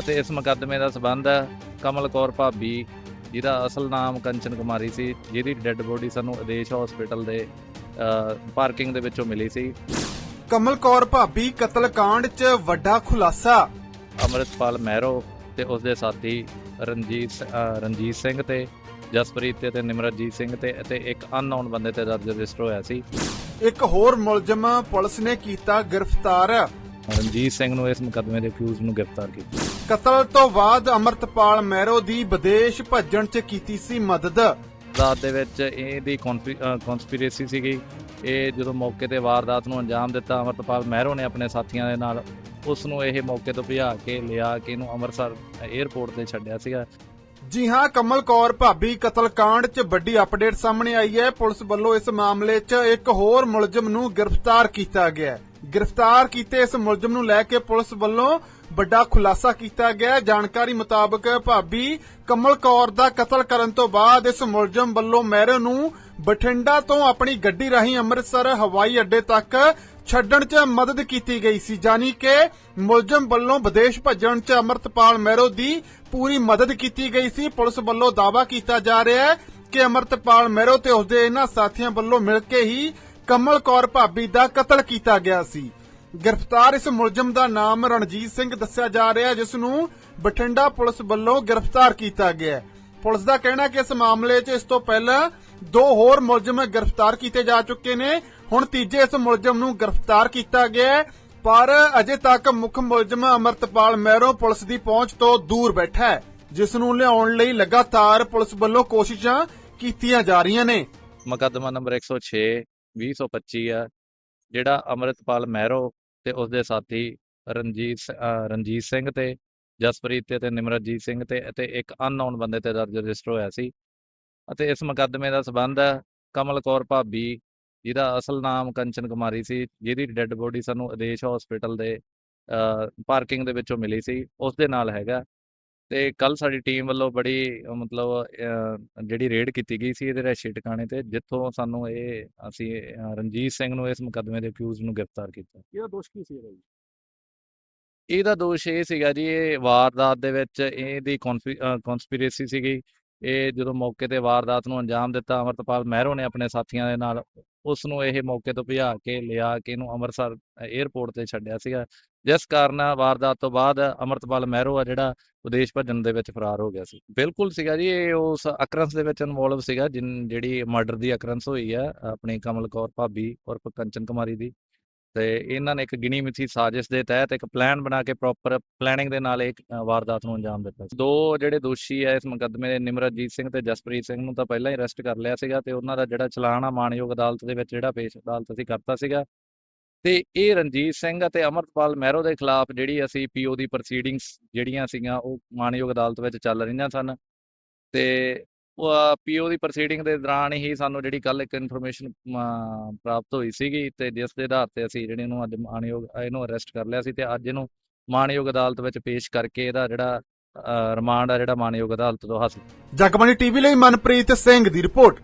ਅਤੇ ਇਸ ਮੁਕੱਦਮੇ ਦਾ ਸਬੰਧ ਹੈ ਕਮਲ ਕੌਰ ਭਾਬੀ ਜਿਹਦਾ ਅਸਲ ਨਾਮ ਕੰਚਨ ਕੁਮਾਰੀ ਸੀ ਜਿਹਦੀ ਡੈੱਡ ਬੋਡੀ ਸਾਨੂੰ ਆਦੇਸ਼ ਹਸਪੀਟਲ ਦੇ ਪਾਰਕਿੰਗ ਦੇ ਵਿੱਚੋਂ ਮਿਲੀ ਸੀ। ਕਮਲ ਕੌਰ ਭਾਬੀ ਕਤਲकांड 'ਚ ਵੱਡਾ ਖੁਲਾਸਾ। ਅਮਰਿਤਪਾਲ ਮਹਿਰੋ ਤੇ ਉਸ ਦੇ ਸਾਥੀ ਰਣਜੀਤ ਰਣਜੀਤ ਸਿੰਘ ਤੇ ਜਸਪ੍ਰੀਤ ਤੇ ਤੇ ਨਿਮਰਤਜੀਤ ਸਿੰਘ ਤੇ ਅਤੇ ਇੱਕ ਅਨਨੋਨ ਬੰਦੇ ਤੇ ਦਰਜ ਰਜਿਸਟਰ ਹੋਇਆ ਸੀ। ਇੱਕ ਹੋਰ ਮੁਲਜ਼ਮ ਪੁਲਿਸ ਨੇ ਕੀਤਾ ਗ੍ਰਿਫਤਾਰ। ਰਣਜੀਤ ਸਿੰਘ ਨੂੰ ਇਸ ਮੁਕੱਦਮੇ ਦੇ ਅਕਿਊਜ਼ ਨੂੰ ਗ੍ਰਿਫਤਾਰ ਕੀਤਾ। ਕਤਲ ਤੋਂ ਬਾਅਦ ਅਮਰਤਪਾਲ ਮਹਿਰੋ ਦੀ ਵਿਦੇਸ਼ ਭੱਜਣ 'ਚ ਕੀਤੀ ਸੀ ਮਦਦ। ਰਾਤ ਦੇ ਵਿੱਚ ਇਹਦੀ ਕਨਸਪੀਰੇਸੀ ਸੀਗੀ। ਇਹ ਜਦੋਂ ਮੌਕੇ ਤੇ ਵਾਰਦਾਤ ਨੂੰ ਅੰਜਾਮ ਦਿੱਤਾ ਅਮਰਤਪਾਲ ਮਹਿਰੋ ਨੇ ਆਪਣੇ ਸਾਥੀਆਂ ਦੇ ਨਾਲ ਉਸ ਨੂੰ ਇਹ ਮੌਕੇ ਤੋਂ ਭਜਾ ਕੇ ਲਿਆ ਕੇ ਇਹਨੂੰ ਅੰਮ੍ਰਿਤਸਰ 에ਅਰਪੋਰਟ ਤੇ ਛੱਡਿਆ ਸੀਗਾ। ਜੀ ਹਾਂ, ਕਮਲ ਕੌਰ, ਭਾਬੀ ਕਤਲकांड 'ਚ ਵੱਡੀ ਅਪਡੇਟ ਸਾਹਮਣੇ ਆਈ ਹੈ। ਪੁਲਿਸ ਵੱਲੋਂ ਇਸ ਮਾਮਲੇ 'ਚ ਇੱਕ ਹੋਰ ਮੁਲਜ਼ਮ ਨੂੰ ਗ੍ਰਿਫਤਾਰ ਕੀਤਾ ਗਿਆ ਹੈ। ਗ੍ਰਿਫਤਾਰ ਕੀਤੇ ਇਸ ਮੁਲਜ਼ਮ ਨੂੰ ਲੈ ਕੇ ਪੁਲਿਸ ਵੱਲੋਂ ਵੱਡਾ ਖੁਲਾਸਾ ਕੀਤਾ ਗਿਆ ਜਾਣਕਾਰੀ ਮੁਤਾਬਕ ਭਾਬੀ ਕਮਲ ਕੌਰ ਦਾ ਕਤਲ ਕਰਨ ਤੋਂ ਬਾਅਦ ਇਸ ਮੁਲਜ਼ਮ ਵੱਲੋਂ ਮੈਰੋ ਨੂੰ ਬਠਿੰਡਾ ਤੋਂ ਆਪਣੀ ਗੱਡੀ ਰਾਹੀਂ ਅੰਮ੍ਰਿਤਸਰ ਹਵਾਈ ਅੱਡੇ ਤੱਕ ਛੱਡਣ 'ਚ ਮਦਦ ਕੀਤੀ ਗਈ ਸੀ ਜਾਨੀ ਕਿ ਮੁਲਜ਼ਮ ਵੱਲੋਂ ਵਿਦੇਸ਼ ਭੱਜਣ 'ਚ ਅਮਰਤਪਾਲ ਮਹਿਰੋ ਦੀ ਪੂਰੀ ਮਦਦ ਕੀਤੀ ਗਈ ਸੀ। ਪੁਲਿਸ ਵੱਲੋਂ ਦਾਵਾ ਕੀਤਾ ਜਾ ਰਿਹਾ ਹੈ ਕਿ ਅਮਰਤਪਾਲ ਮਹਿਰੋ ਤੇ ਉਸਦੇ ਇਹਨਾਂ ਸਾਥੀਆਂ ਵੱਲੋਂ ਮਿਲ ਕੇ ਹੀ ਕਮਲ ਕੌਰ ਭਾਬੀ ਦਾ ਕਤਲ ਕੀਤਾ ਗਿਆ ਸੀ। ਗ੍ਰਿਫਤਾਰ ਇਸ ਮੁਲਜ਼ਮ ਦਾ ਨਾਮ ਰਣਜੀਤ ਸਿੰਘ ਦੱਸਿਆ ਜਾ ਰਿਹਾ ਜਿਸ ਨੂੰ ਬਠਿੰਡਾ ਪੁਲਿਸ ਵੱਲੋਂ ਗ੍ਰਿਫਤਾਰ ਕੀਤਾ ਗਿਆ ਹੈ। ਪੁਲਿਸ ਦਾ ਕਹਿਣਾ ਕਿ ਇਸ ਮਾਮਲੇ 'ਚ ਇਸ ਤੋਂ ਪਹਿਲਾਂ ਦੋ ਹੋਰ ਮੁਲਜ਼ਮ ਗ੍ਰਿਫਤਾਰ ਕੀਤੇ ਜਾ ਚੁੱਕੇ ਨੇ। ਹੁਣ ਤੀਜੇ ਇਸ ਮੁਲਜ਼ਮ ਨੂੰ ਗ੍ਰਿਫਤਾਰ ਕੀਤਾ ਗਿਆ ਹੈ, ਪਰ ਅਜੇ ਤੱਕ ਮੁੱਖ ਮੁਲਜ਼ਮ ਅਮਰਤਪਾਲ ਮਹਿਰੋ ਪੁਲਿਸ ਦੀ ਪਹੁੰਚ ਤੋਂ ਦੂਰ ਬੈਠਾ ਹੈ, ਜਿਸ ਨੂੰ ਲਿਆਉਣ ਲਈ ਲਗਾਤਾਰ ਪੁਲਿਸ ਵੱਲੋਂ ਕੋਸ਼ਿਸ਼ਾਂ ਕੀਤੀਆਂ ਜਾ ਰਹੀਆਂ ਨੇ। ਮੁਕੱਦਮਾ ਨੰਬਰ 106 2025 ਆ, ਜਿਹੜਾ ਅਮਰਿਤਪਾਲ ਮਹਿਰੋ ਤੇ ਉਸ ਦੇ ਸਾਥੀ ਰਣਜੀਤ ਰਣਜੀਤ ਸਿੰਘ ਤੇ ਜਸਪ੍ਰੀਤ ਤੇ ਤੇ ਨਿਮਰਤਜੀਤ ਸਿੰਘ ਤੇ, ਅਤੇ ਇੱਕ ਅਨਨੋਨ ਬੰਦੇ ਤੇ ਦਰਜ ਰਜਿਸਟਰ ਹੋਇਆ ਸੀ। ਅਤੇ ਇਸ ਮੁਕੱਦਮੇ ਦਾ ਸਬੰਧ ਹੈ ਕਮਲ ਕੌਰ ਭਾਬੀ, ਜਿਹਦਾ ਅਸਲ ਨਾਮ ਕੰਚਨ ਕੁਮਾਰੀ ਸੀ, ਜਿਹਦੀ ਡੈੱਡ ਬੋਡੀ ਸਾਨੂੰ ਆਦੇਸ਼ ਹਸਪੀਟਲ ਦੇ ਪਾਰਕਿੰਗ ਦੇ ਵਿੱਚੋਂ ਮਿਲੀ ਸੀ। ਉਸ ਦੇ ਨਾਲ ਹੈਗਾ। ਤੇ ਕੱਲ ਸਾਡੀ ਟੀਮ ਵੱਲੋਂ ਬੜੀ ਮਤਲਬ ਜਿਹੜੀ ਰੇਡ ਕੀਤੀ ਗਈ ਸੀ ਇਹਦੇ ਰੈਸ਼ੀ ਟਿਕਾਣੇ ਤੇ, ਜਿੱਥੋਂ ਸਾਨੂੰ ਇਹ, ਅਸੀਂ ਰਣਜੀਤ ਸਿੰਘ ਨੂੰ ਇਸ ਮੁਕੱਦਮੇ ਦੇ ਅਕਿਊਜ਼ ਨੂੰ ਗ੍ਰਿਫਤਾਰ ਕੀਤਾ। ਇਹਦਾ ਦੋਸ਼ ਕੀ ਸੀ ਇਹਦਾ ਇਹਦਾ ਦੋਸ਼ ਇਹ ਸੀਗਾ ਜੀ, ਇਹ ਵਾਰਦਾਤ ਦੇ ਵਿੱਚ ਇਹਦੀ ਕਨਸਪੀਰੇਸੀ ਸੀਗੀ। ਇਹ ਜਦੋਂ ਮੌਕੇ ਤੇ ਵਾਰਦਾਤ ਨੂੰ ਅੰਜਾਮ ਦਿੱਤਾ, ਅਮਰਤਪਾਲ ਮਹਿਰੋ ਨੇ ਆਪਣੇ ਸਾਥੀਆਂ ਦੇ ਨਾਲ ਉਸ ਨੂੰ ਇਹ ਮੌਕੇ ਤੋਂ ਭਜਾ ਕੇ ਲਿਆ ਕੇ ਇਹਨੂੰ ਅੰਮ੍ਰਿਤਸਰ 에ਅਰਪੋਰਟ ਤੇ ਛੱਡਿਆ ਸੀਗਾ। ਜਿਸ ਕਾਰਨ ਵਾਰਦਾਤ ਤੋਂ ਬਾਅਦ ਅਮਰਤਪਾਲ ਮਹਿਰੋ ਆ ਜਿਹੜਾ ਵਿਦੇਸ਼ ਭੱਜਣ ਦੇ ਵਿੱਚ ਫਰਾਰ ਹੋ ਗਿਆ ਸੀ। ਬਿਲਕੁਲ ਸੀਗਾ ਜੀ, ਇਹ ਉਸ ਅਕਰੰਸ ਦੇ ਵਿੱਚ ਇਨਵੋਲਵ ਸੀਗਾ, ਜਿਨ, ਜਿਹੜੀ ਮਰਡਰ ਦੀ ਅਕਰੰਸ ਹੋਈ ਆ, ਆਪਣੀ ਕਮਲ ਕੌਰ ਭਾਬੀ ਉਰਫ ਕੰਚਨ ਕੁਮਾਰੀ ਦੀ। ਤੇ ਇਹਨਾਂ ਨੇ ਇੱਕ ਗਿਣੀ ਮਿਥੀ ਸਾਜ਼ਿਸ਼ ਦੇ ਤਹਿਤ ਇੱਕ ਪਲਾਨ ਬਣਾ ਕੇ ਪ੍ਰੋਪਰ ਪਲੈਨਿੰਗ ਦੇ ਨਾਲ ਇਹ ਵਾਰਦਾਤ ਨੂੰ ਅੰਜਾਮ ਦਿੱਤਾ ਸੀ। ਦੋ ਜਿਹੜੇ ਦੋਸ਼ੀ ਹੈ ਇਸ ਮੁਕੱਦਮੇ ਦੇ ਨਿਮਰਤਜੀਤ ਸਿੰਘ ਤੇ ਜਸਪ੍ਰੀਤ ਸਿੰਘ ਨੂੰ ਤਾਂ ਪਹਿਲਾਂ ਹੀ ਅਰੈਸਟ ਕਰ ਲਿਆ ਸੀਗਾ ਤੇ ਉਹਨਾਂ ਦਾ ਜਿਹੜਾ ਚਲਾਨ ਆ, ਮਾਨਯੋਗ ਅਦਾਲਤ ਦੇ ਵਿੱਚ ਜਿਹੜਾ ਪੇਸ਼ ਅਦਾਲਤ ਅਸੀਂ ਕਰਤਾ ਸੀਗਾ। ਤੇ ਇਹ ਰਣਜੀਤ ਸਿੰਘ ਅਤੇ ਅਮਰਪਾਲ ਮਹਿਰੋ ਦੇ ਖਿਲਾਫ ਜਿਹੜੀ ਅਸੀਂ ਪੀਓ ਦੀ ਪ੍ਰੋਸੀਡਿੰਗਸ ਜਿਹੜੀਆਂ ਸੀਗੀਆਂ, ਉਹ ਮਾਨਯੋਗ ਅਦਾਲਤ ਵਿੱਚ ਚੱਲ ਰਹੀਆਂ ਸਨ। ਤੇ ਪੀਓ ਦੀ ਪ੍ਰੋਸੀਡਿੰਗ ਦੇ ਦੌਰਾਨ ਹੀ ਸਾਨੂੰ ਜਿਹੜੀ ਕੱਲ ਇੱਕ ਇਨਫੋਰਮੇਸ਼ਨ ਪ੍ਰਾਪਤ ਹੋਈ ਸੀਗੀ ਤੇ ਜਿਸ ਦੇ ਆਧਾਰ ਤੇ ਅਸੀਂ ਜਿਹੜੇ ਨੂੰ ਅੱਜ ਮਾਨਯੋਗ, ਇਹਨੂੰ ਅਰੈਸਟ ਕਰ ਲਿਆ ਸੀ ਤੇ ਅੱਜ ਇਹਨੂੰ ਮਾਨਯੋਗ ਅਦਾਲਤ ਵਿੱਚ ਪੇਸ਼ ਕਰਕੇ ਇਹਦਾ ਜਿਹੜਾ ਰਿਮਾਂਡ ਆ ਜਿਹੜਾ ਮਾਨਯੋਗ ਅਦਾਲਤ ਤੋਂ ਹਾਸਲ ਜਗਬਾਣੀ ਟੀਵੀ ਲਈ ਮਨਪ੍ਰੀਤ ਸਿੰਘ ਦੀ ਰਿਪੋਰਟ।